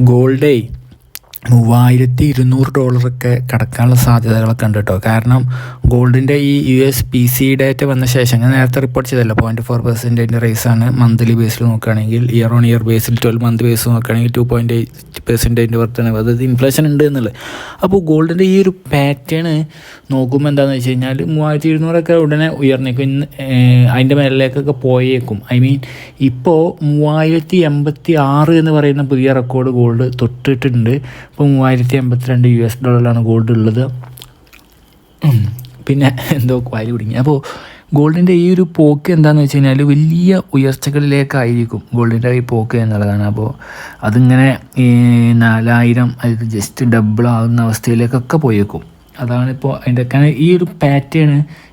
ഗോൾഡേ മൂവായിരത്തി ഇരുന്നൂറ് ഡോളറൊക്കെ കടക്കാനുള്ള സാധ്യതകളൊക്കെ ഉണ്ട് കേട്ടോ. കാരണം ഗോൾഡിന്റെ ഈ U S P C data വന്ന ശേഷം ഞാൻ നേരത്തെ റിപ്പോർട്ട് ചെയ്തല്ലോ പോയിന്റ് ഫോർ പെർസെന്റേജിന്റെ റേസാണ് മന്ത്ലി ബേസിൽ നോക്കുകയാണെങ്കിൽ ഇയർ ഓൺ ഇയർ ബേസിൽ ട്വൽവ് മന്ത് ബേസിൽ നോക്കുകയാണെങ്കിൽ ടു പോയിന്റ് പെർസെന്റേജിന്റെ വർധനവ് അതായത് ഇൻഫ്ലേഷൻ ഉണ്ട് എന്നുള്ളത്. അപ്പോൾ ഗോൾഡിന്റെ ഈ ഒരു പാറ്റേൺ നോക്കുമ്പോൾ എന്താണെന്ന് വെച്ച് കഴിഞ്ഞാൽ മൂവായിരത്തി ഇരുന്നൂറൊക്കെ ഉടനെ ഉയർന്നേക്കും. ഇന്ന് അതിന്റെ മേലിലേക്കൊക്കെ പോയേക്കും. ഐ മീൻ ഇപ്പോൾ മൂവായിരത്തി എൺപത്തി ആറ് എന്ന് പറയുന്ന പുതിയ റെക്കോർഡ് ഗോൾഡ് തൊട്ടിട്ടുണ്ട്. ഇപ്പോൾ മൂവായിരത്തി എൺപത്തിരണ്ട് യു എസ് ഡോളറിലാണ് ഗോൾഡ് ഉള്ളത്. പിന്നെ എന്തോ വാരി കുടുങ്ങി. അപ്പോൾ ഗോൾഡിന്റെ ഈ ഒരു പോക്ക് എന്താണെന്ന് വെച്ച് കഴിഞ്ഞാൽ വലിയ ഉയർച്ചകളിലേക്കായിരിക്കും ഗോൾഡിന്റെ ഈ പോക്ക് എന്നുള്ളതാണ്. അപ്പോൾ അതിങ്ങനെ ഈ നാലായിരം അത് ജസ്റ്റ് ഡബിൾ ആകുന്ന അവസ്ഥയിലേക്കൊക്കെ പോയേക്കും. അതാണിപ്പോൾ അതിന്റെ കാരണം ഈ ഒരു പാറ്റേൺ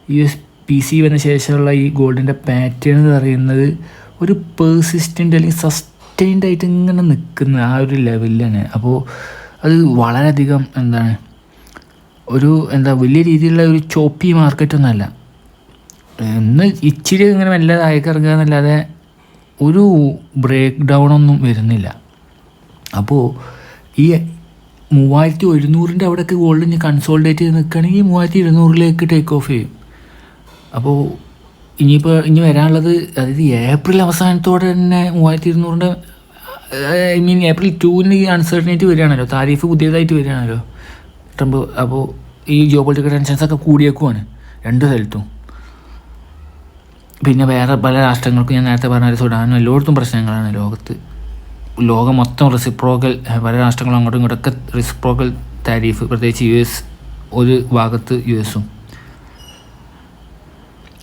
ഈ പി സി വന്ന ശേഷമുള്ള ഈ ഗോൾഡിന്റെ പാറ്റേൺ എന്ന് പറയുന്നത് ഒരു പേഴ്സിസ്റ്റന്റ് അല്ലെങ്കിൽ സസ്റ്റൈൻഡ് ആയിട്ട് ഇങ്ങനെ നിൽക്കുന്ന ആ ഒരു ലെവലിലാണ് അപ്പോൾ അത് വളരെയധികം എന്താണ് ഒരു എന്താ വലിയ രീതിയിലുള്ള ഒരു ചോപ്പി മാർക്കറ്റൊന്നുമല്ല ഇന്ന് ഇച്ചിരി ഇങ്ങനെ മെല്ലെ താഴേക്ക് എന്നല്ലാതെ ഒരു ബ്രേക്ക് ഡൗൺ ഒന്നും വരുന്നില്ല. അപ്പോൾ ഈ മൂവായിരത്തി ഒരുന്നൂറിന്റെ അവിടെയൊക്കെ ഗോൾഡ് ഇനി കൺസോൾഡേറ്റ് ചെയ്ത് നിൽക്കുകയാണെങ്കിൽ മൂവായിരത്തി ഇരുന്നൂറിലേക്ക് ടേക്ക് ഓഫ് ചെയ്യും. അപ്പോൾ ഇനിയിപ്പോൾ ഇനി വരാനുള്ളത് അതായത് ഏപ്രിൽ അവസാനത്തോടെ തന്നെ മൂവായിരത്തി ഇരുന്നൂറിന്റെ ഐ മീൻ ഏപ്രിൽ ടൂവിന് ഈ അൺസർട്ടനിറ്റി വരികയാണല്ലോ. താരീഫ് പുതിയതായിട്ട് വരികയാണല്ലോ. ട്രംപ് അപ്പോൾ ഈ ജിയോ പൊളിറ്റിക്കൽ ടെൻഷൻസ് ഒക്കെ കൂടിയേക്കുവാണ്. രണ്ട് സ്ഥലത്തും. പിന്നെ വേറെ പല രാഷ്ട്രങ്ങൾക്കും ഞാൻ നേരത്തെ പറഞ്ഞ ഒരു സുഡാനും എല്ലായിടത്തും പ്രശ്നങ്ങളാണ് ലോകത്ത്. ലോകം മൊത്തം റിസിപ്രോക്കൽ പല രാഷ്ട്രങ്ങളും അങ്ങോട്ടും ഇങ്ങോട്ടൊക്കെ റിസിപ്രോക്കൽ താരീഫ് പ്രത്യേകിച്ച് യു എസ് ഒരു ഭാഗത്ത് യു എസും.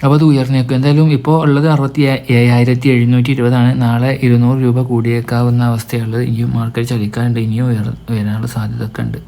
അപ്പോൾ അത് ഉയർന്നേക്കും. എന്തായാലും ഇപ്പോൾ ഉള്ളത് അറുപത്തി ഏഴായിരത്തി എഴുന്നൂറ്റി ഇരുപതാണ് നാളെ ഇരുന്നൂറ് രൂപ കൂടിയേക്കാവുന്ന അവസ്ഥയുള്ളത് ഇനിയും മാർക്കറ്റ് ചലിക്കാനുണ്ട്. ഇനിയും ഉയർ ഉയരാനുള്ള സാധ്യത ഒക്കെ ഉണ്ട്.